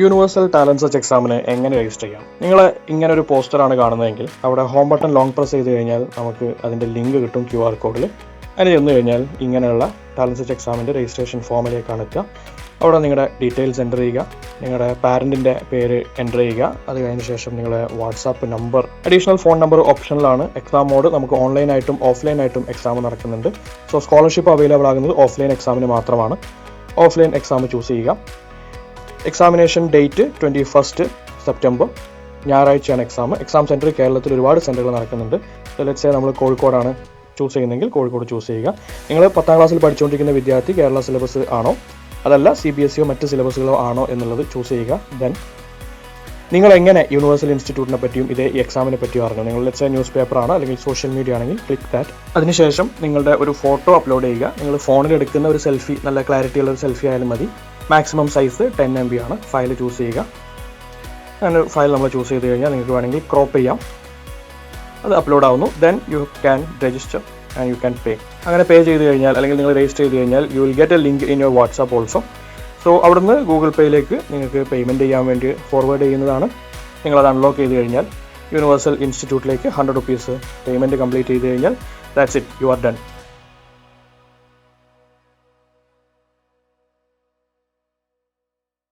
Universal talent search എക്സാമിന് എങ്ങനെ register ചെയ്യാം? നിങ്ങൾ ഇങ്ങനെ ഒരു പോസ്റ്ററാണ് കാണുന്നതെങ്കിൽ അവിടെ ഹോം ബട്ടൺ ലോങ് പ്രസ് ചെയ്ത് കഴിഞ്ഞാൽ നമുക്ക് അതിന്റെ ലിങ്ക് കിട്ടും ക്യു ആർ കോഡിൽ അതിന് ചെന്ന് കഴിഞ്ഞാൽ ഇങ്ങനെയുള്ള ടാലന്റ് സെർച്ച് എക്സാമിന്റെ രജിസ്ട്രേഷൻ ഫോമിലേക്കാണ് എത്തുക. അവിടെ നിങ്ങളുടെ ഡീറ്റെയിൽസ് എന്റർ ചെയ്യുക. നിങ്ങളുടെ പാരന്റിന്റെ പേര് എന്റർ ചെയ്യുക. അത് കഴിഞ്ഞ ശേഷം നിങ്ങളുടെ WhatsApp number additional phone number ഓപ്ഷനിലാണ് എക്സാം മോഡ് നമുക്ക് ഓൺലൈനായിട്ടും ഓഫ്ലൈനായിട്ടും എക്സാം നടക്കുന്നുണ്ട്. സോ സ്കോളർഷിപ്പ് അവൈലബിൾ ആകുന്നത് ഓഫ്ലൈൻ എക്സാമിന് മാത്രമാണ്. ഓഫ്ലൈൻ എക്സാം ചൂസ് ചെയ്യുക. Examination date twenty first September ഞായറാഴ്ചയാണ് എക്സാം എക്സാം സെന്റർ കേരളത്തിൽ ഒരുപാട് സെന്ററുകൾ നടക്കുന്നുണ്ട്. ലെറ്റ്സ് സേ നമ്മൾ കോഴിക്കോടാണ് ചൂസ് ചെയ്യുന്നതെങ്കിൽ കോഴിക്കോട് ചൂസ് ചെയ്യുക. നിങ്ങൾ പത്താം ക്ലാസ്സിൽ പഠിച്ചുകൊണ്ടിരിക്കുന്ന വിദ്യാർത്ഥി കേരള സിലബസ് ആണോ? അതല്ല സി ബി എസ് സിയോ മറ്റ് സിലബസുകളോ ആണോ എന്നുള്ളത് ചൂസ് ചെയ്യുക. ദെൻ നിങ്ങൾ എങ്ങനെ യൂണിവേഴ്സൽ ഇൻസ്റ്റിറ്റ്യൂട്ടിനെ പറ്റിയും ഇതേ എക്സാമിനെ പറ്റിയും അറിഞ്ഞു? നിങ്ങൾ ലെറ്റ്സ് ന്യൂസ് പേപ്പർ ആണ് അല്ലെങ്കിൽ സോഷ്യൽ മീഡിയ ആണെങ്കിൽ ക്ലിക്ക് ദാറ്റ് അതിനുശേഷം നിങ്ങളുടെ ഒരു ഫോട്ടോ അപ്ലോഡ് ചെയ്യുക. നിങ്ങൾ ഫോണിൽ എടുക്കുന്ന ഒരു സെൽഫി നല്ല ക്ലാരിറ്റിയുള്ള ഒരു സെൽഫി ആയാലും മതി. Maximum size ten M B ആണ്. ഫയൽ ചൂസ് ചെയ്യുക. അങ്ങനെ ഫയൽ നമ്മൾ ചൂസ് ചെയ്ത് കഴിഞ്ഞാൽ നിങ്ങൾക്ക് വേണമെങ്കിൽ ക്രോപ്പ് ചെയ്യാം. അത് അപ്ലോഡ് ആവുന്നു. Then you can register and you can pay അങ്ങനെ പേ ചെയ്ത് കഴിഞ്ഞാൽ അല്ലെങ്കിൽ നിങ്ങൾ രജിസ്റ്റർ ചെയ്ത് കഴിഞ്ഞാൽ you will get a link in your WhatsApp also so അവിടുന്ന് ഗൂഗിൾ പേയിലേക്ക് നിങ്ങൾക്ക് പേയ്മെന്റ് ചെയ്യാൻ വേണ്ടി ഫോർവേഡ് ചെയ്യുന്നതാണ്. നിങ്ങളത് അൺലോക്ക് ചെയ്ത് കഴിഞ്ഞാൽ യൂണിവേഴ്സൽ ഇൻസ്റ്റിറ്റ്യൂട്ടിലേക്ക് ഹൺഡ്രഡ് റുപ്പീസ് പേയ്മെന്റ് കംപ്ലീറ്റ് ചെയ്ത് കഴിഞ്ഞാൽ that's it you are done